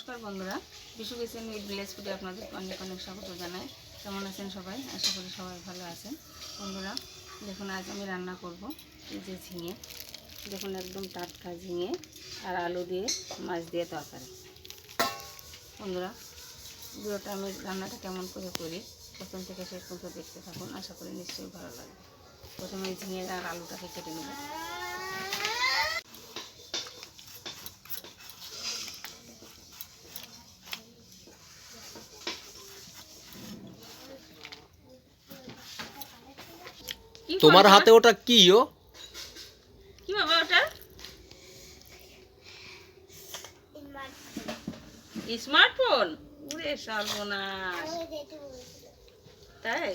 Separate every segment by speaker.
Speaker 1: নমস্কার বন্ধুরা। Bishu kitchen with village ফুডে আপনাদের অনেক অনেক স্বাগত জানাই। কেমন আছেন সবাই? আশা করি সবাই ভালো আছেন। বন্ধুরা, দেখুন, আজ আমি রান্না করব এই যে ঝিঙে। দেখুন, একদম টাটকা ঝিঙে আর আলু দিয়ে মাছ দিয়ে তরকারি। বন্ধুরা, ভিডিওটা আমি রান্নাটা কেমন করে করি, প্রথম থেকে শেষ পর্যন্ত দেখতে থাকুন। আশা করি নিশ্চয়ই ভালো লাগবে। প্রথমে ঝিঙে আর আলুটাকে কেটে নেব।
Speaker 2: তোমার হাতে ওটা কি ও?
Speaker 1: কি বাবা ওটা? স্মার্টফোন? উরে সর্বনাশ। তাই?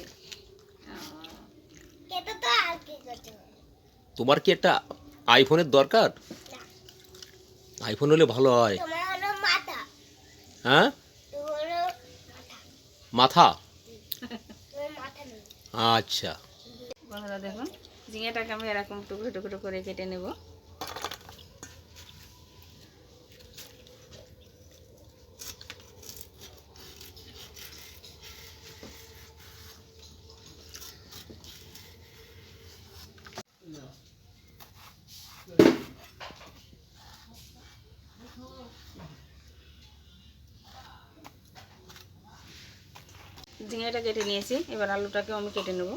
Speaker 2: তোমার কি একটা আইফোনের দরকার? আইফোন হলে ভালো হয়। হ্যাঁ? মাথা। আচ্ছা।
Speaker 1: বন্ধুরা দেখুন, ঝিঙেটাকে আমি এরকম টুকরো টুকরো করে কেটে নেব। ঝিঙেটা কেটে নিয়েছি, এবার আলুটাকেও আমি কেটে নেব।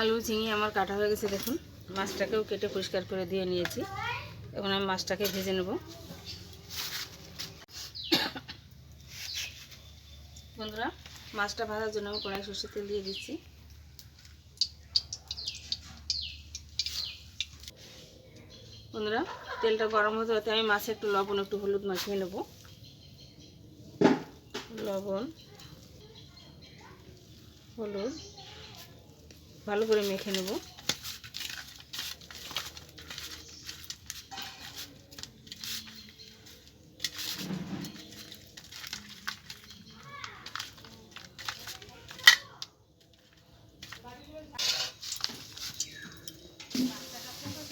Speaker 1: আলু, ঝিঙে আমার কাটা হয়ে গেছে, দেখুন। মাছটাকেও কেটে পরিষ্কার করে দিয়ে নিয়েছি। এখন আমি মাছটাকে ভেজে নেব। বন্ধুরা মাছটা ভাজার জন্য আমি কড়াই সর্ষে তেল দিয়ে দিচ্ছি। বন্ধুরা, তেলটা গরম হতে হতে আমি মাছে একটু লবণ, একটু হলুদ মাখিয়ে নেব। লবণ, হলুদ, ভালো করে মেখে নেব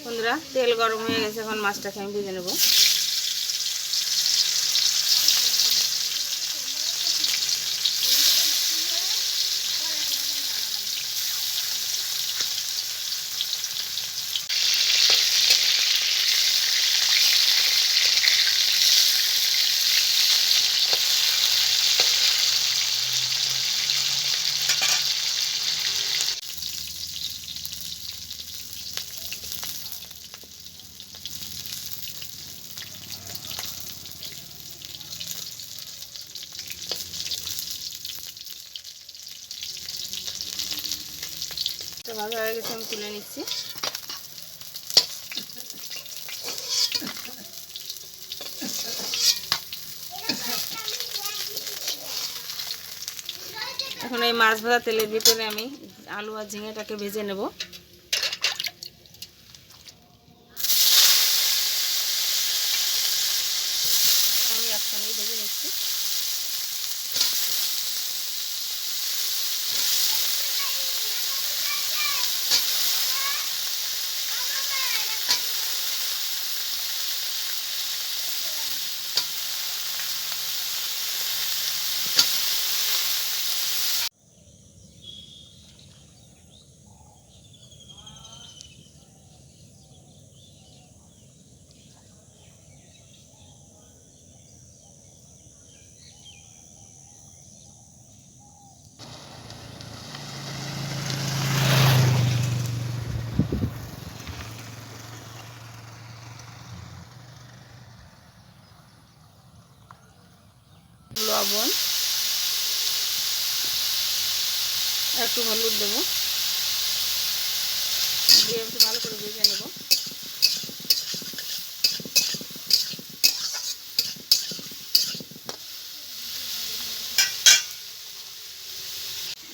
Speaker 1: বন্ধুরা তেল গরম হয়ে গেছে এখন মাছটাকে আমি ভেজে নেব। ভাজা হয়ে গেছে, আমি তুলে নিচ্ছি। এখন এই মাছ ভাজা তেলের ভিতরে আমি আলু আর ঝিঙেটাকে ভেজে নেব। আমি একসঙ্গে ভেজে নিচ্ছি। লবণ। একটু হলুদ দেবো। দিয়ে একটু ভালো করে ভেজে নেব।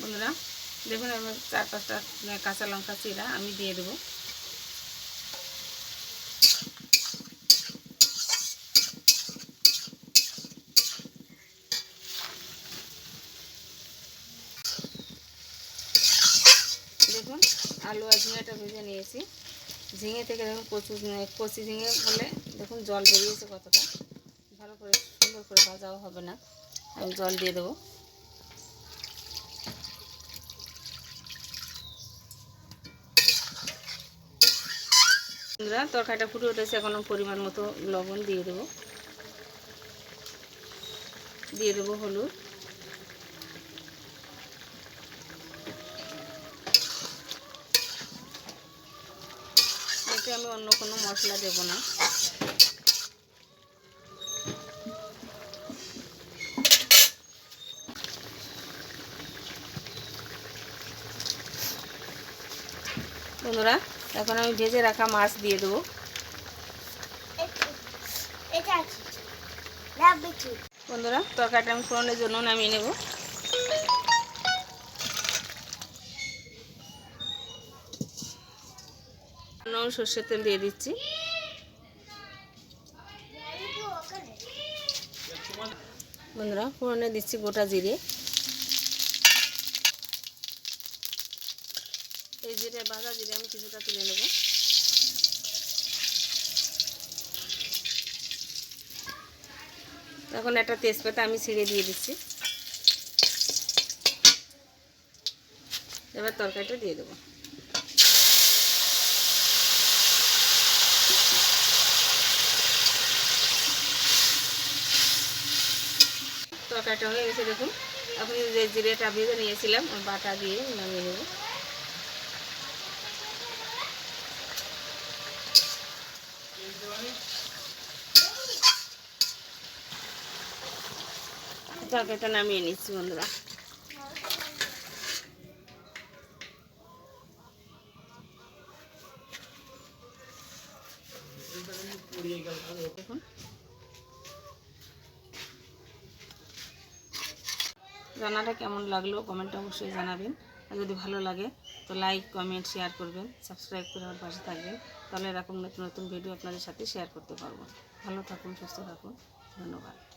Speaker 1: বন্ধুরা, দেখুন এবার চার পাঁচটা কাঁচা লঙ্কা চিরা আমি দিয়ে দেবো দেখুন আলু আর ঝিঙেটা ভেজে নিয়েছি। ঝিঙে থেকে দেখুন কচু, কচি ঝিঙে বলে দেখুন জল বেরিয়েছে কতটা। ভালো করে, সুন্দর করে ভাজাও হবে না। আমি জল দিয়ে দেবো। তরকারিটা ফুটে উঠেছে, এখন পরিমাণ মতো লবণ দিয়ে দেবো। দিয়ে দেবো হলুদ। এতে আমি অন্য কোনো মশলা দেব না। বন্ধুরা এখন আমি ভেজে রাখা মাছ দিয়ে দেবো। বন্ধুরা তরকারিটা আমি ফোড়নের জন্য নামিয়ে নেব। নুন সর্ষের তেল দিয়ে দিচ্ছি। বন্ধুরা, ফোড়নে দিচ্ছি গোটা জিরে। এই জিরে ভাজা জিরে আমি কিছুটা তুলে নেব। এখন একটা তেজপাতা আমি ছিঁড়ে দিয়ে দিচ্ছি। এবার তরকারিটা দিয়ে দেবো। তরকারিটা হয়ে গেছে, দেখুন। এখন যে জিরেটা ভেজে নিয়েছিলাম বাটা দিয়ে নামিয়ে নেব। তরকারিটা নামিয়ে নিচ্ছি, বন্ধুরা। দেখুন। রান্নাটা কেমন লাগল কমেন্ট অবশ্যই জানাবেন। আর যদি ভালো লাগে, তো লাইক কমেন্ট শেয়ার করবেন সাবস্ক্রাইব করে আমার পাশে থাকবেন। তাহলে এরকম নতুন নতুন ভিডিও আপনাদের সাথে শেয়ার করতে পারব। ভালো থাকুন, সুস্থ থাকুন। ধন্যবাদ।